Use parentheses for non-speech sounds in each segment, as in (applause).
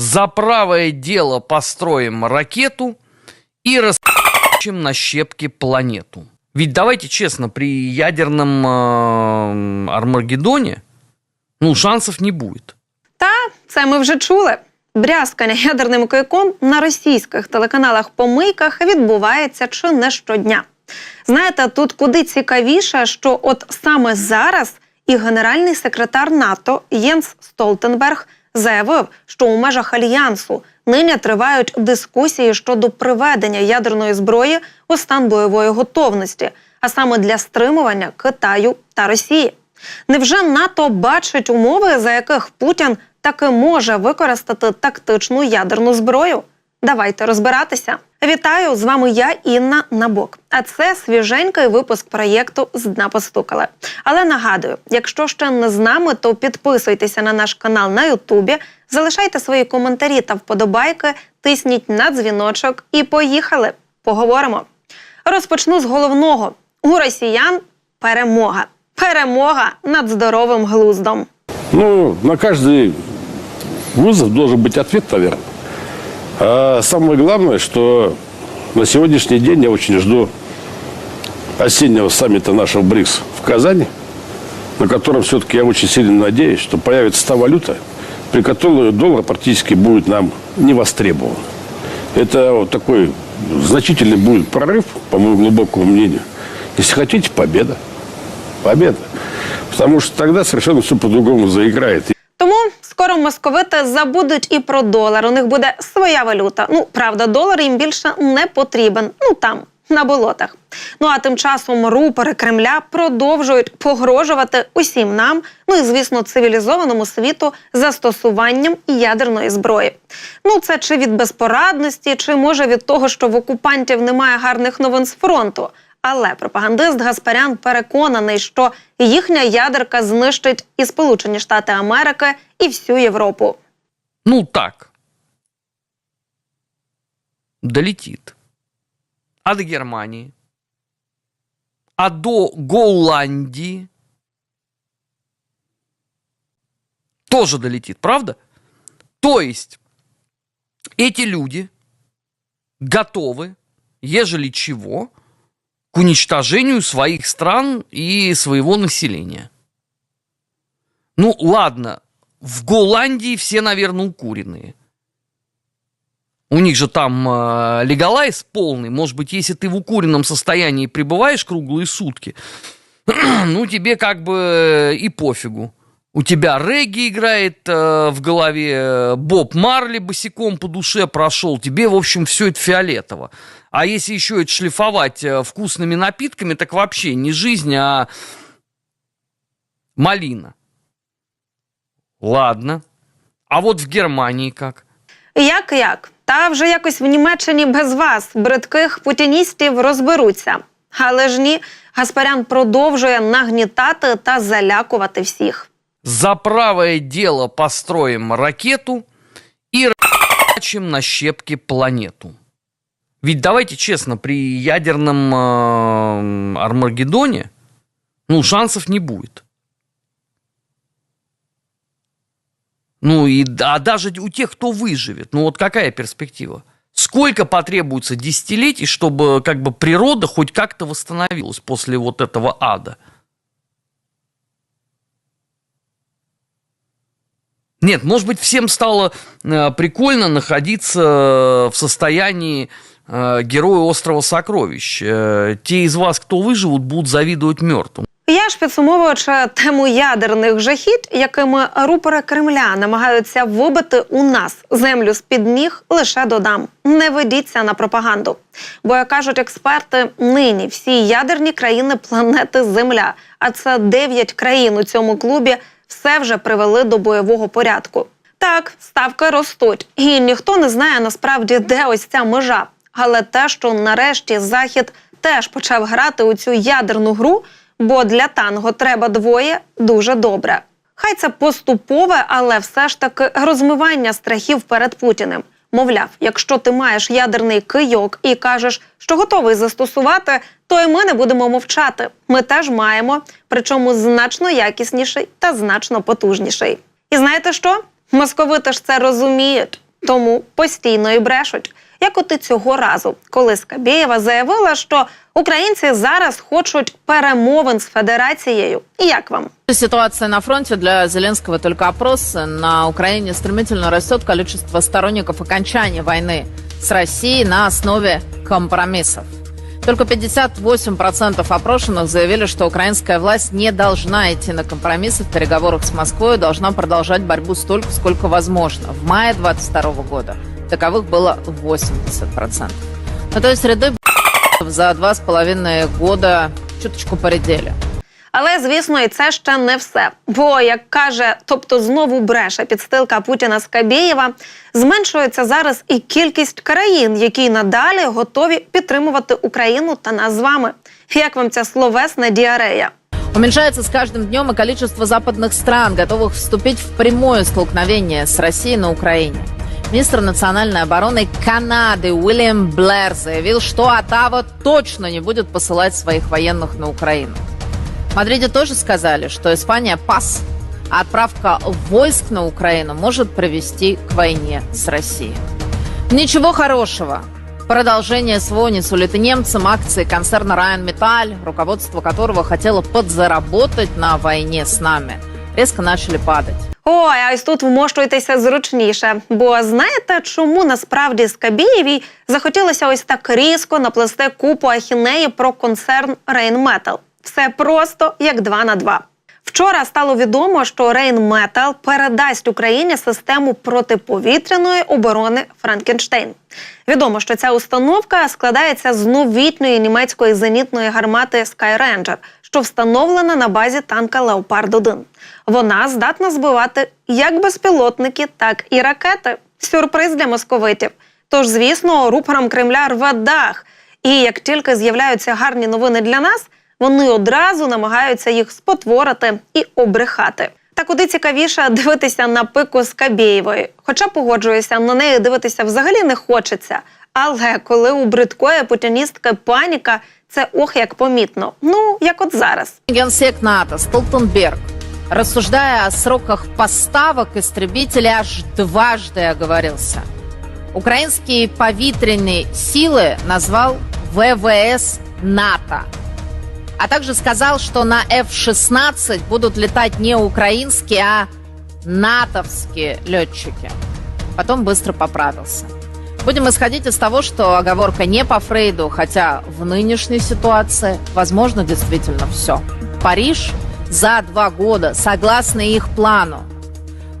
За правое дело построим ракету и раскачем на щепки планету. Ведь давайте честно, при ядерном э, Армагеддоне, ну, шансов не будет. Та це ми вже чули. Брязкання ядерним кийком на російських телеканалах-помийках відбувається чи не щодня. Знаєте, тут куди цікавіше, що от саме зараз і генеральний секретар НАТО Єнс Столтенберг заявив, що у межах альянсу нині тривають дискусії щодо приведення ядерної зброї у стан бойової готовності, а саме для стримування Китаю та Росії. Невже НАТО бачить умови, за яких Путін таки може використати тактичну ядерну зброю? Давайте розбиратися. Вітаю з вами я, Інна Набок. А це свіженький випуск проєкту з дна постукали. Але нагадую, якщо ще не з нами, то підписуйтеся на наш канал на Ютубі, залишайте свої коментарі та вподобайки, тисніть на дзвіночок і поїхали. Поговоримо. Розпочну з головного: у росіян перемога. Перемога над здоровим глуздом. Ну, на каждый вызов должен быть ответ, наверное. А самое главное, что на сегодняшний день я очень жду осеннего саммита нашего БРИКС в Казани, на котором все-таки я очень сильно надеюсь, что появится та валюта, при которой доллар практически будет нам не востребован. Это вот такой значительный будет прорыв, по моему глубокому мнению. Если хотите, победа. Победа. Потому что тогда совершенно все по-другому заиграет. Тому скоро московити забудуть і про долар. У них буде своя валюта. Ну, правда, долар їм більше не потрібен. Ну там. На болотах. Ну а тим часом рупори Кремля продовжують погрожувати усім нам, ну і звісно, цивілізованому світу застосуванням ядерної зброї. Ну це чи від безпорадності, чи може від того, що в окупантів немає гарних новин з фронту. Але пропагандист Гаспарян переконаний, що їхня ядерка знищить і Сполучені Штати Америки, і всю Європу. Ну, так. Долетит. А до Германии? А до Голландии? Тоже долетит, правда? То есть эти люди готовы, ежели чего, к уничтожению своих стран и своего населения. Ну, ладно, в Голландии все, наверное, укуренные. У них же там э, легалайз полный. Может быть, если ты в укуренном состоянии пребываешь круглые сутки, (clears throat) ну, тебе как бы и пофигу. У тебя регги играет э, в голове, э, Боб Марли босиком по душе прошел. Тебе, в общем, все это фиолетово. А если еще это шлифовать э, вкусными напитками, так вообще не жизнь, а малина. Ладно. А вот в Германии как? Як як? Та вже якось в Німеччині без вас, бридких путіністів, розберуться. Але ж ні, Гаспарян продовжує нагнітати та залякувати всіх. За правое дело построим ракету и раскачем на щепки планету. Ведь давайте честно, при ядерном э, Армагеддоне, ну, шансов не будет. Ну, и, а даже у тех, кто выживет, ну вот какая перспектива? Сколько потребуется десятилетий, чтобы как бы природа хоть как-то восстановилась после вот этого ада? Нет, может быть, всем стало э, прикольно находиться в состоянии э, героя острова сокровищ. Э, те из вас, кто выживут, будут завидовать мертвым. Я ж підсумовуючи тему ядерних жахіт, якими рупори Кремля намагаються вибити у нас землю з під ніг, лише додам: не ведіться на пропаганду. Бо як кажуть експерти, нині всі ядерні країни планети Земля, а це 9 країн у цьому клубі, все вже привели до бойового порядку. Так, ставки ростуть, і ніхто не знає насправді, де ось ця межа. Але те, що нарешті Захід теж почав грати у цю ядерну гру, бо для танго треба двоє дуже добре. Хай це поступове, але все ж таки розмивання страхів перед Путіним. Мовляв, якщо ти маєш ядерний кийок і кажеш, що готовий застосувати, то і ми не будемо мовчати. Ми теж маємо, причому значно якісніший та значно потужніший. І знаєте що? Московити ж це розуміють. тому постійно і брешуть. Як от і цього разу, коли Скабєєва заявила, що українці зараз хочуть перемовин з федерацією. І як вам? Ситуация на фронте для Зеленского только опрос. На Украине стремительно растет количество сторонников окончания войны с Россией на основе компромиссов. Только 58% опрошенных заявили, что украинская власть не должна идти на компромиссы в переговорах с Москвой и должна продолжать борьбу столько, сколько возможно. В мае 22 года таковых было 80%. Ну, то есть ряды за два с половиной года чуточку поредели. Але звісно, і це ще не все. Бо як каже, тобто знову бреше підстилка Путіна Скабєєва, зменшується зараз і кількість країн, які надалі готові підтримувати Україну та нас з вами. Як вам ця словесна діарея? Уменьшается с каждым днем и количество западных стран, готовых вступить в прямое столкновение с Россией на Украине. Министр национальной обороны Канады Уильям Блэр заявил, что Оттава точно не будет посылать своих военных на Украину. В Мадриде тоже сказали, что Испания пас, а отправка войск на Украину может привести к войне с Россией. Ничего хорошего. Продолжение СВО не сулит немцам акции концерна Райан Металь, руководство которого хотело подзаработать на войне с нами, резко начали падать. Ой, а ось тут вмощуйтеся зручніше. Бо знаєте, чому насправді Скабєєвій захотілося ось так різко наплести купу ахінеї про концерн Рейнметал? Все просто як два на два. Вчора стало відомо, що Рейнметал передасть Україні систему протиповітряної оборони Франкенштейн. Відомо, що ця установка складається з новітньої німецької зенітної гармати Skyranger, що встановлена на базі танка Леопард 1 Вона здатна збивати як безпілотники, так і ракети. Сюрприз для московитів. Тож, звісно, рупорам Кремля рве дах. І як тільки з'являються гарні новини для нас, вони одразу намагаються їх спотворити і обрехати. Та куди цікавіше дивитися на пику Скабєєвої. Хоча погоджуюся, на неї дивитися взагалі не хочеться. Але коли у бридкої путіністки паніка, це ох як помітно. Ну як от зараз. Генсек НАТО Столтенберг, рассуждая о сроках поставок истребителей, аж дважды оговорился. Украинские повитренные силы назвал ВВС НАТО. А также сказал, что на F-16 будут летать не украинские, а натовские летчики. Потом быстро поправился. Будем исходить из того, что оговорка не по Фрейду, хотя в нынешней ситуации возможно действительно все. Париж за два года, согласно их плану,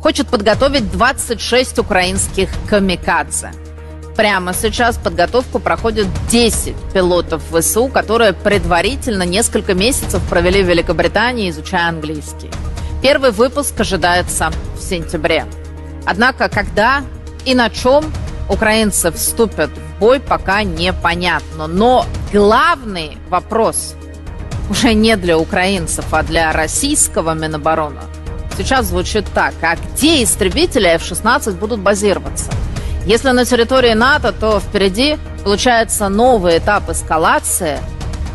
хочет подготовить 26 украинских камикадзе. Прямо сейчас подготовку проходят 10 пилотов ВСУ, которые предварительно несколько месяцев провели в Великобритании, изучая английский. Первый выпуск ожидается в сентябре. Однако, когда и на чем украинцы вступят в бой, пока непонятно. Но главный вопрос уже не для украинцев, а для российского Минобороны сейчас звучит так. А где истребители F-16 будут базироваться? Если на территории НАТО, то впереди получается новый этап эскалации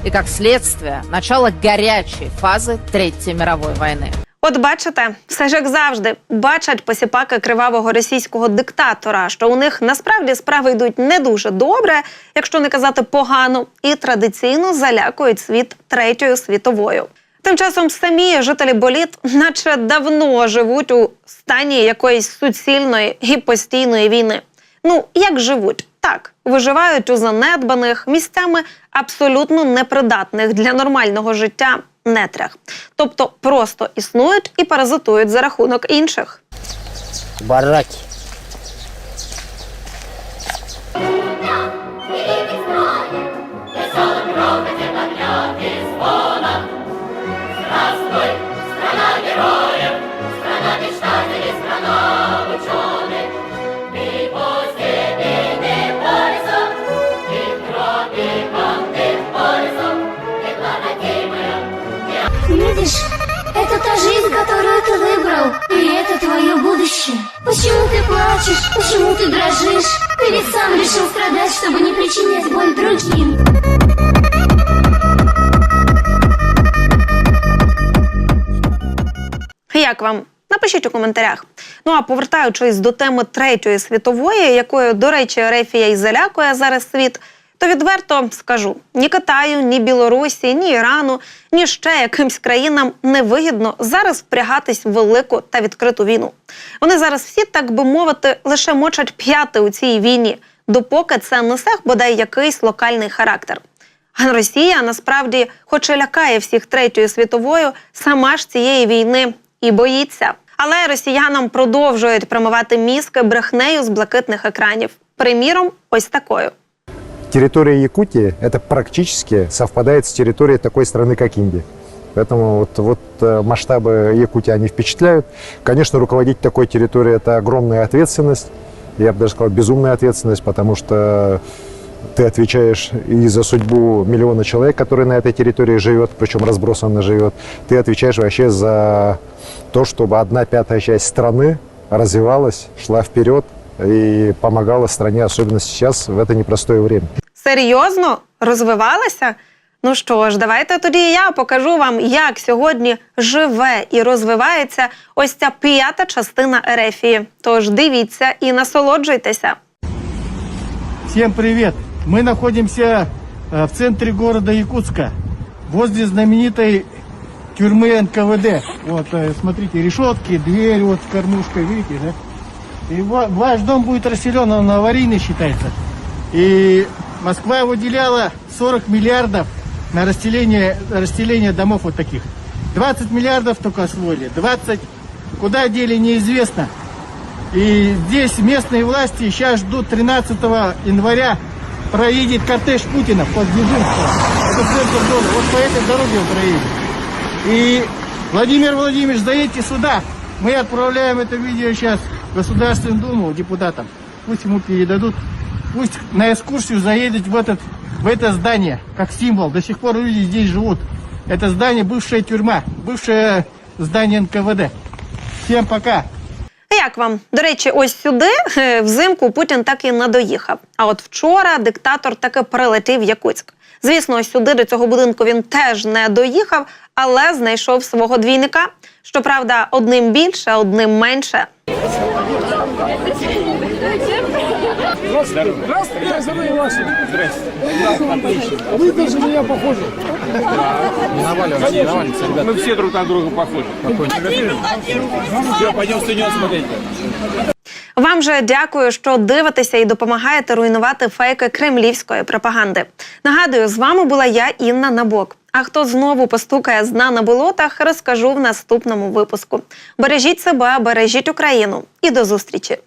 и, как следствие, начало горячей фазы Третьей мировой войны. От бачите, все ж як завжди, бачать посіпаки кривавого російського диктатора, що у них насправді справи йдуть не дуже добре, якщо не казати погано, і традиційно залякують світ третьою світовою. Тим часом самі жителі боліт, наче давно живуть у стані якоїсь суцільної і постійної війни. Ну як живуть? Так, виживають у занедбаних місцями абсолютно непридатних для нормального життя нетрях, тобто просто існують і паразитують за рахунок інших. бараки. Видишь, это та жизнь, которую ты выбрал, и это твое будущее. Почему ты плачешь? Почему ты дрожишь? Ты ведь сам решил страдать, чтобы не причинять боль другим. Як вам? Напишіть у коментарях. Ну а повертаючись до теми третьої світової, якою, до речі, Рефія і залякує зараз світ, То відверто скажу: ні Китаю, ні Білорусі, ні Ірану, ні ще якимсь країнам не вигідно зараз впрягатись в велику та відкриту війну. Вони зараз всі, так би мовити, лише мочать п'яти у цій війні, допоки це несе бодай якийсь локальний характер. А Росія насправді, хоч і лякає всіх третьою світовою, сама ж цієї війни і боїться. Але росіянам продовжують промивати мізки брехнею з блакитних екранів. Приміром, ось такою. Территория Якутии это практически совпадает с территорией такой страны, как Индия. Поэтому вот, вот э, масштабы Якутии, они впечатляют. Конечно, руководить такой территорией – это огромная ответственность. Я бы даже сказал, безумная ответственность, потому что ты отвечаешь и за судьбу миллиона человек, которые на этой территории живет, причем разбросанно живет. Ты отвечаешь вообще за то, чтобы одна пятая часть страны развивалась, шла вперед и помогала стране, особенно сейчас, в это непростое время. Серйозно розвивалася? Ну що ж, давайте тоді я покажу вам, як сьогодні живе і розвивається ось ця п'ята частина Ерефії. Тож дивіться і насолоджуйтеся. Всем привет! Мы находимся э, в центре города Якутска, возле знаменитой тюрьмы НКВД. Вот, э, смотрите, решетки, дверь вот с кормушкой, видите, да? И ва- ваш дом будет расселен, он аварийный считается. И Москва выделяла 40 миллиардов на расселение, расселение домов вот таких. 20 миллиардов только освоили, 20 куда дели неизвестно. И здесь местные власти сейчас ждут 13 января проедет кортеж Путина под Дзержинского. Это города. Вот по этой дороге он проедет. И Владимир Владимирович, заедьте сюда. Мы отправляем это видео сейчас Государственную Думу депутатам. Пусть ему передадут. Пусть на экскурсию заедет в, этот, в это здание, как символ. До сих пор люди здесь живут. Это здание бывшая тюрьма, бывшее здание НКВД. Всем пока. Як вам? До речі, ось сюди е, взимку Путін так і не доїхав. А от вчора диктатор таки прилетів в Якутськ. Звісно, ось сюди до цього будинку він теж не доїхав, але знайшов свого двійника. Щоправда, одним більше, одним менше. Мы все друг на друга похожи. Все, пойдем смотреть. Вам же дякую, що дивитеся і допомагаєте руйнувати фейки кремлівської пропаганди. Нагадую, з вами була я, Інна Набок. А хто знову постукає з дна на болотах, розкажу в наступному випуску. Бережіть себе, бережіть Україну і до зустрічі!